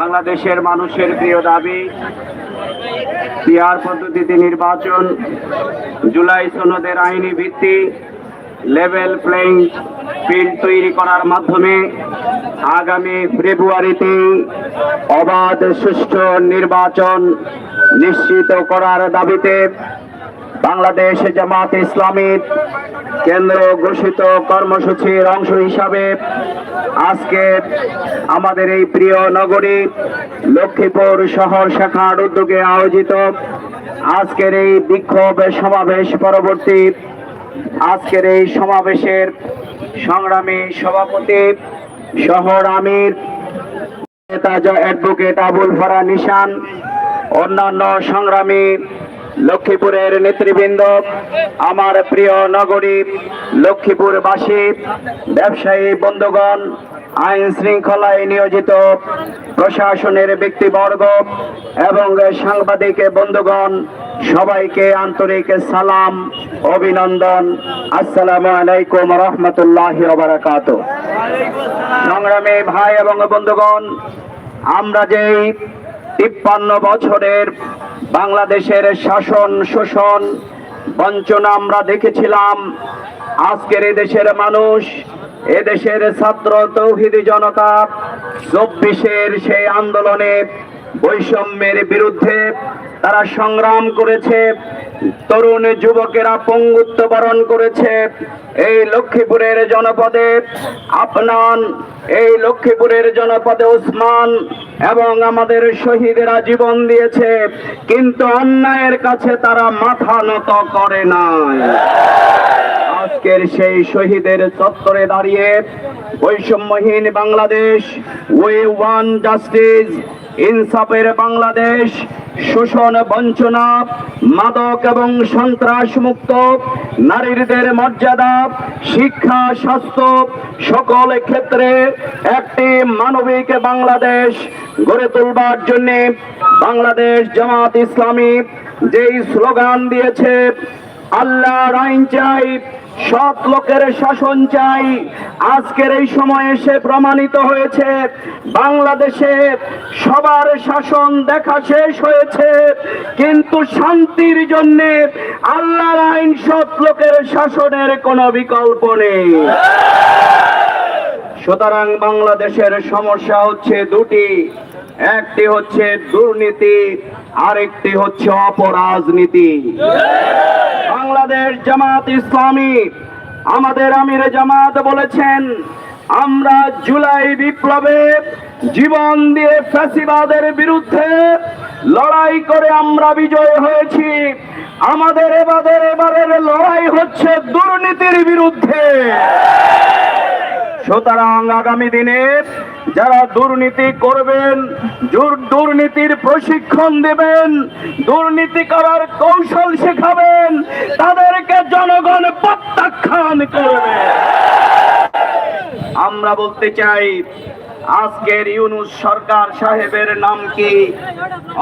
বাংলাদেশের মানুষের প্রিয় দাবি পিয়ার পদ্ধতিতে নির্বাচন, জুলাই সনদের আইনি ভিত্তি লেভেল প্লেইং ফিল্ড তৈরি করার মাধ্যমে আগামী ফেব্রুয়ারিতে অবাধ সুষ্ঠু নির্বাচন নিশ্চিত করার দাবিতে বাংলাদেশ জামাত ইসলামীর কেন্দ্র ঘোষিত কর্মসূচির অংশ হিসাবে আজকে আমাদের এই প্রিয় নগরী লক্ষ্মীপুর শহর শাখার উদ্যোগে আয়োজিত আজকের এই বিক্ষোভ সমাবেশ পরবর্তী আজকের এই সমাবেশের সংগ্রামী সভাপতি শহর আমির, নেতা অ্যাডভোকেট আবুল ফরা নিশান, অন্যান্য সংগ্রামী লক্ষ্মীপুরের নেতৃবৃন্দ, আমার প্রিয় নগরী লক্ষ্মীপুরবাসী, ব্যবসায়ী বন্ধুগণ, আইন শৃঙ্খলায় নিয়োজিত প্রশাসনের ব্যক্তিবর্গ এবং সাংবাদিক বন্ধুগণ, সবাইকে আন্তরিক সালাম, অভিনন্দন। আসসালামু আলাইকুম রহমতুল্লাহ বারাকাত সংগ্রামী ভাই এবং বন্ধুগণ, আমরা যেই তিপ্পান্ন বছরের বাংলাদেশের শাসন, শোষণ বঞ্চনা আমরা দেখেছিলাম। আজকের দেশের মানুষ এদেশের ছাত্র তৌহিদি জনতা চব্বিশের সেই আন্দোলনে বৈষম্যের বিরুদ্ধে তারা সংগ্রাম করেছে, তরুণ যুবকেরা পঙ্গুত্ব বরণ করেছে। এই লক্ষ্মীপুরের জনপদে আপনান এই লক্ষ্মীপুরের জনপদে ওসমান এবং আমাদের শহীদেরা জীবন দিয়েছে, কিন্তু অন্যায়ের কাছে তারা মাথা নত করে নাই। আজকের সেই শহীদের চত্বরে দাঁড়িয়ে বৈষম্যহীন বাংলাদেশ ওয়ে ওয়ান জাস্টিস ইনসাফের বাংলাদেশ, শোষণ, বঞ্চনা, মাদক এবং সন্ত্রাস মুক্ত নারীদের মর্যাদা, শিক্ষা, স্বাস্থ্য সকল ক্ষেত্রে একটি মানবিক বাংলাদেশ গড়ে তুলবার জন্যে বাংলাদেশ জামাত ইসলামী যেই স্লোগান দিয়েছে, আল্লাহর আইন চাই সৎ লোকের শাসন চাই। আজকের এই সময়ে সে প্রমাণিত হয়েছে। বাংলাদেশে সবার শাসন দেখা শেষ হয়েছে। কিন্তু শান্তির জন্য আল্লাহর আইন সৎ লোকের শাসনের কোনো বিকল্প নেই। সুতরাং বাংলাদেশের সমস্যা হচ্ছে দুটি। একটি হচ্ছে দুর্নীতি, আরেকটি হচ্ছে অপরাজনীতি। বাংলাদেশ জামাত ইসলামী আমাদের আমির জামাত বলেছেন, আমরা জুলাই বিপ্লবে জীবন দিয়ে ফ্যাসিবাদের বিরুদ্ধে লড়াই করে আমরা বিজয় হয়েছি। আমাদের এবারের এবারের লড়াই হচ্ছে দুর্নীতির বিরুদ্ধে। সুতরাং আগামী দিনে যারা দুর্নীতি করবেন দুর্নীতির প্রশিক্ষণ দেবেন, দুর্নীতি করার কৌশল শেখাবেন, তাদেরকে জনগণ প্রত্যাখ্যান করবে। আমরা বলতে চাই, আজকের ইউনুস সরকার সাহেবের নাম কি?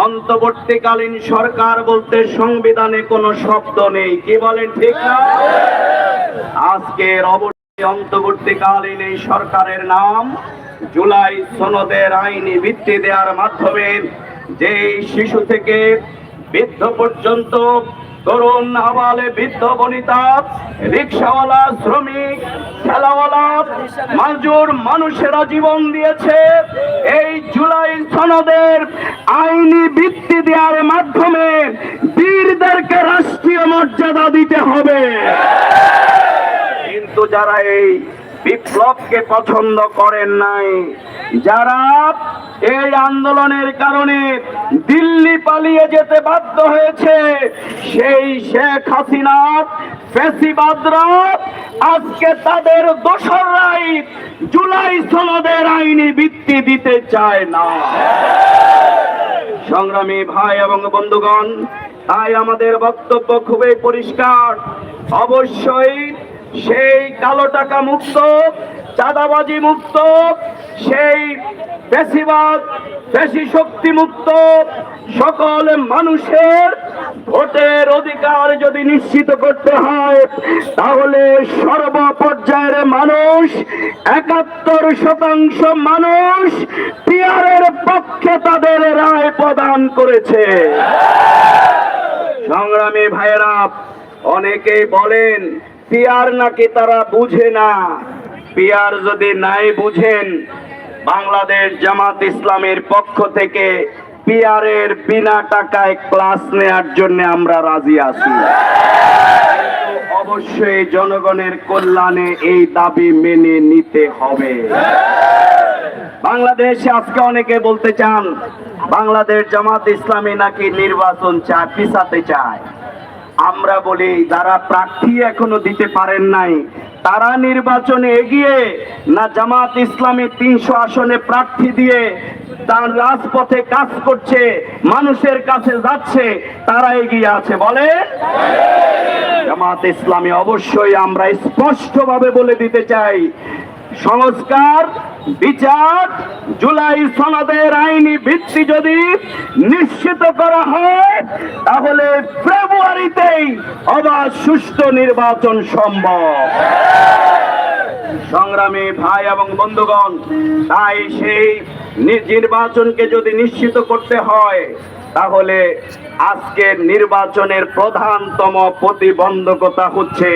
অন্তর্বর্তীকালীন সরকার বলতে সংবিধানে কোনো শব্দ নেই, কি বলেন ঠিক না? আজকের অবশ্যই অন্তর্বর্তীকালীন এই সরকারের নাম জুলাই সনদের আইনি ভিত্তি দেওয়ার মাধ্যমে যে শিশু থেকে বৃদ্ধ পর্যন্ত তরুণ আবালে বৃদ্ধ বনিতা, রিক্সাওয়ালা, শ্রমিক, ঠেলাওয়ালা, মাজুর মানুষেরা জীবন দিয়েছে, এই জুলাই সনদের আইনি ভিত্তি দেওয়ার মাধ্যমে বীরদেরকে রাষ্ট্রীয় মর্যাদা দিতে হবে। কিন্তু যারা এই বিপ্লবকে পছন্দ করেন নাই। যারা এই আন্দোলনের কারণে দিল্লি পালিয়ে যেতে বাধ্য হয়েছে, সেই শেখ হাসিনা ফেসিবাদরা আজকে তাদের দোসররাই জুলাই সনদের আইনি ভিত্তি দিতে চায় না। সংগ্রামী ভাই এবং বন্ধুগণ, তাই আমাদের বক্তব্য খুবই পরিষ্কার। অবশ্যই সেই কালো টাকা মুক্ত, চাঁদাবাজি মুক্ত, সেই বেশিরভাগ বেশি শক্তি মুক্ত, সকল মানুষের ভোটের অধিকার যদি নিশ্চিত করতে হয়, তাহলে সর্বপর্যায়ের মানুষ, একাত্তর শতাংশ মানুষ পিয়ারের পক্ষে তাদের রায় প্রদান করেছে। সংগ্রামী ভাইয়েরা, অনেকেই বলেন পিয়ার নাকি তারা বুঝে না? পিয়ার যদি নাই বুঝেন, বাংলাদেশ জামাত ইসলামের পক্ষ থেকে পিয়ারের বিনা টাকায় ক্লাস নেয়ার জন্য আমরা রাজি আছি। অবশ্যই জনগণের কল্যাণে এই দাবি মেনে নিতে হবে। বাংলাদেশে আজকে অনেকে বলতে চান, বাংলাদেশ জামাত ইসলামী নাকি নির্বাচন চায় পিছাতে চায়। আমরা বলি, যারা প্রার্থী এখনও দিতে পারেন নাই, তারা নির্বাচনে এগিয়ে না জামাত ইসলামী তিনশো আসনে প্রার্থী দিয়ে তার রাজপথে কাজ করছে, মানুষের কাছে যাচ্ছে, তারা এগিয়ে আছে, বলে? জামাত ইসলামী অবশ্যই আমরা স্পষ্টভাবে বলে দিতে চাই, সংস্কার বিচার জুলাই সনদের আইনি ভিত্তি যদি নিশ্চিত করা হয়, তাহলে ফেব্রুয়ারিতেই অবাধ সুষ্ঠু নির্বাচন সম্ভব। সংগ্রামী ভাই এবং বন্ধুগণ, তাই সেই নির্বাচনকে যদি নিশ্চিত করতে হয়, তাহলে আজকের নির্বাচনের প্রধানতম প্রতিবন্ধকতা হচ্ছে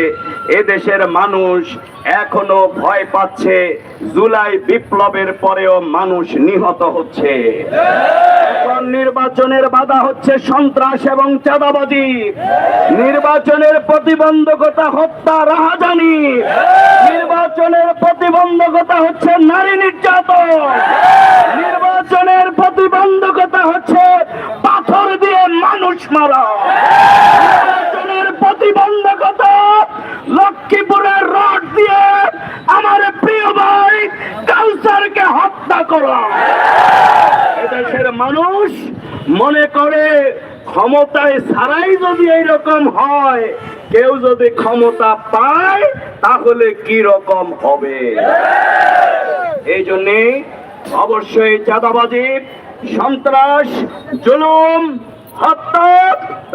এদেশের মানুষ এখনও ভয় পাচ্ছে, জুলাই বিপ্লবের পরেও মানুষ নিহত হচ্ছে। নির্বাচনের বাধা হচ্ছে সন্ত্রাস এবং চাঁদাবাজি। নির্বাচনের প্রতিবন্ধকতা হত্যা রাহাজানি। নির্বাচনের প্রতিবন্ধকতা হচ্ছে নারী নির্যাতন। নির্বাচনের প্রতিবন্ধকতা হচ্ছে পাথর দিয়ে মানুষ মারা। নির্বাচনের প্রতিবন্ধকতা লক্ষ্মীপুরের রড দিয়ে আমার প্রিয় ভাই কাউসারকে হত্যা করা। এদেশের মানুষ মনে করে ক্ষমতায় ছাড়াই যদি এইরকম হয়, কেউ যদি ক্ষমতা পায়, তাহলে কি রকম হবে? এই জন্যে অবশ্যই চাঁদাবাজি, সন্ত্রাস, জুলুম, হত্যা,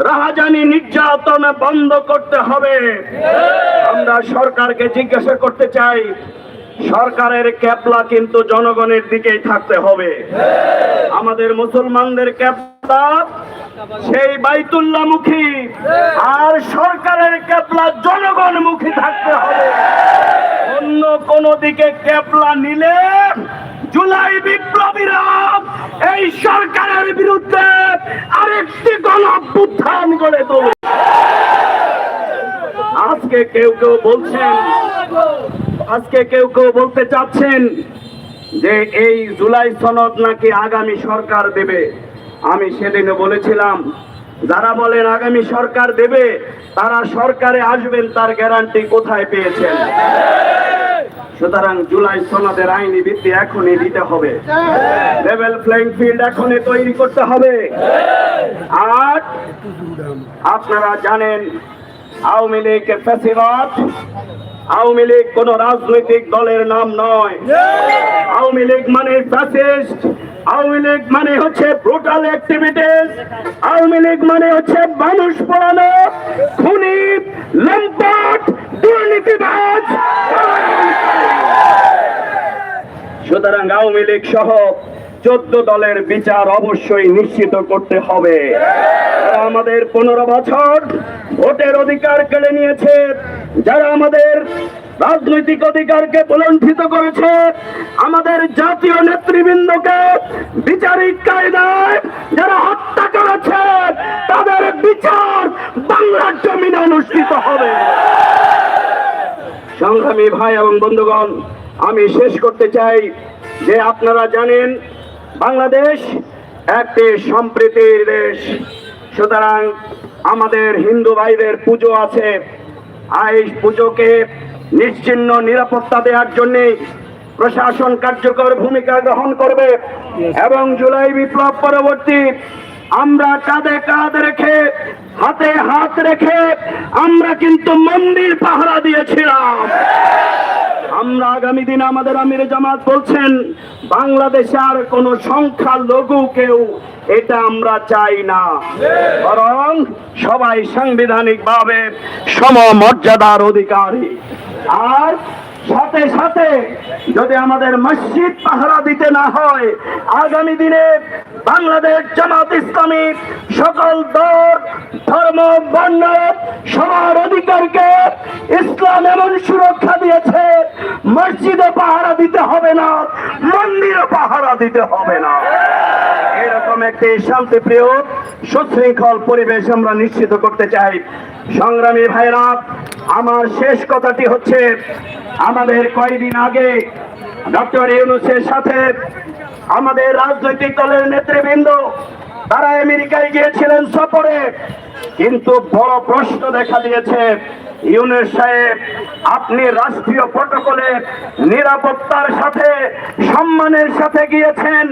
রাহাজানি, নির্যাতন বন্ধ করতে হবে। আমরা সরকারকে জিজ্ঞাসা করতে চাই, সরকারের ক্যাপলা কিন্তু জনগণের দিকেই থাকতে হবে। আমাদের মুসলমানদের ক্যাপলা সেই বাইতুল্লাহমুখী, আর সরকারের ক্যাপলা জনগণমুখী থাকতে হবে। অন্য কোন দিকে ক্যাপলা নিলে জুলাই বিপ্লবীরা এই সরকারের বিরুদ্ধে আরেকটি গণ অভ্যুত্থান গড়ে তোলে। আজকে কেউ কেউ বলছেন, আজকে কেউ কেউ বলতে চাচ্ছেন যে এই জুলাই সনদ নাকি আগামী সরকার দেবে। আমি সেদিনে বলেছিলাম, যারা বলেন আগামী সরকার দেবে, তারা সরকারে আসবেন, তার গ্যারান্টি কোথায় পেয়েছেন? সুতরাং জুলাই সনদের আইনি ভিত্তি এখনই দিতে হবে। লেভেল প্লেইং ফিল্ড এখনই তৈরি করতে হবে। আর আপনারা জানেন, আওয়ামী লীগ ফ্যাসিবাদ আওয়ামী লীগ কোন রাজনৈতিক দলের নাম নয়। আওয়ামী লীগ মানে ফ্যাসিস্ট আওয়ামী লীগ মানে হচ্ছে ব্রুটাল অ্যাক্টিভিটিস আওয়ামী লীগ মানে হচ্ছে মানুষ পড়ানো, খুনি লম্পট দুর্নীতিবাজ! সুতরাং আওয়ামী লীগ সহ চোদ্দ দলের বিচার অবশ্যই নিশ্চিত করতে হবে। আমাদের পনেরো বছর ভোটের অধিকার কেড়ে নিয়েছে। যারা আমাদের রাজনৈতিক অধিকারকে বলণ্ঠিত করেছে, আমাদের জাতীয় নেতৃবৃন্দকে বিচারিক কায়দায় যারা হত্যা করেছে, তাদের বিচার বাংলার জমিনে অনুষ্ঠিত হবে সংগ্রামী ভাই এবং বন্ধুগণ, আমি শেষ করতে চাই যে আপনারা জানেন, বাংলাদেশ একটি সম্প্রীতির দেশ। সুতরাং আমাদের হিন্দু ভাইদের পুজো আছে। এই পুজোকে নিশ্চিন্ন নিরাপত্তা দেওয়ার জন্যে প্রশাসন কার্যকর ভূমিকা গ্রহণ করবে এবং জুলাই বিপ্লব পরবর্তী আমরা কাঁধে কাঁধ রেখে, হাতে হাত রেখে আমরা কিন্তু মন্দির পাহারা দিয়েছিলাম। আমরা আগামী দিন আমাদের আমির জামাত বলছেন, বাংলাদেশে আর কোন সংখ্যা লঘু কেউ এটা আমরা চাই না। বরং সবাই সাংবিধানিক ভাবে সমমর্যাদার অধিকারী। আর সাথে সাথে যদি আমাদের মসজিদ পাহারা দিতে না হয়, আগামী দিনে বাংলাদেশ জামাত ইসলামী সকল দল, ধর্ম, বর্ণ, সবার অধিকারকে ইসলাম এমন সুরক্ষা দিয়েছে, মসজিদে পাহারা দিতে হবে না, মন্দিরে পাহারা দিতে হবে না। এরকম একটি শান্তিপ্রিয়, সুশৃঙ্খল পরিবেশ আমরা নিশ্চিত করতে চাই। সংগ্রামী ভাইরা, আমার শেষ কথাটি হচ্ছে, আমাদের কয়েকদিন আগে ডক্টর ইউনুসের সাথে আমাদের রাজনৈতিক দলের নেতৃবৃন্দ, তারা আমেরিকায় গিয়েছিলেন সফরে। কিন্তু বড় প্রশ্ন দেখা দিয়েছে সাহেব, আপনি রাষ্ট্রীয় প্রটোকলে নিরাপত্তার সাথে, সম্মানের সাথে গিয়েছেন।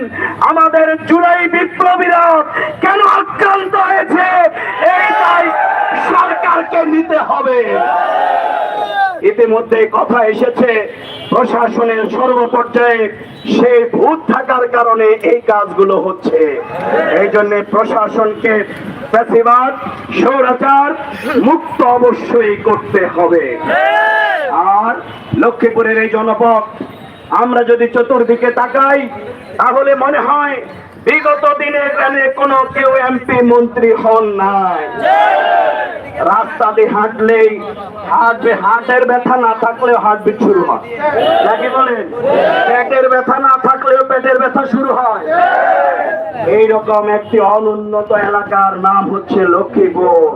আমাদের জুলাই বিপ্লবীরা কেন আক্রান্ত হয়েছে? এইটাই সরকারকে নিতে হবে। ইতিমধ্যে কথা এসেছে, প্রশাসনের সর্বপর্যায়ে সেই ভূত থাকার কারণে এই কাজগুলো হচ্ছে। এই জন্য প্রশাসনকে প্যাসিবাদ সৌরাচার মুক্ত অবশ্যই করতে হবে। আর লক্ষ্মীপুরের এই জনপদ, আমরা যদি চতুর্দিকে তাকাই, তাহলে মনে হয় বিগত দিনে এখানে কোনো কেউ এমপি মন্ত্রী হন নাই। রাস্তা দিয়ে হাঁটলেই হাঁটবে হাটের ব্যথা না থাকলেও হার্টবিট শুরু হয়। নাকি বলেন, পেটের ব্যথা না থাকলেও পেটের ব্যথা শুরু হয়। এইরকম একটি অনুন্নত এলাকার নাম হচ্ছে লক্ষ্মীপুর।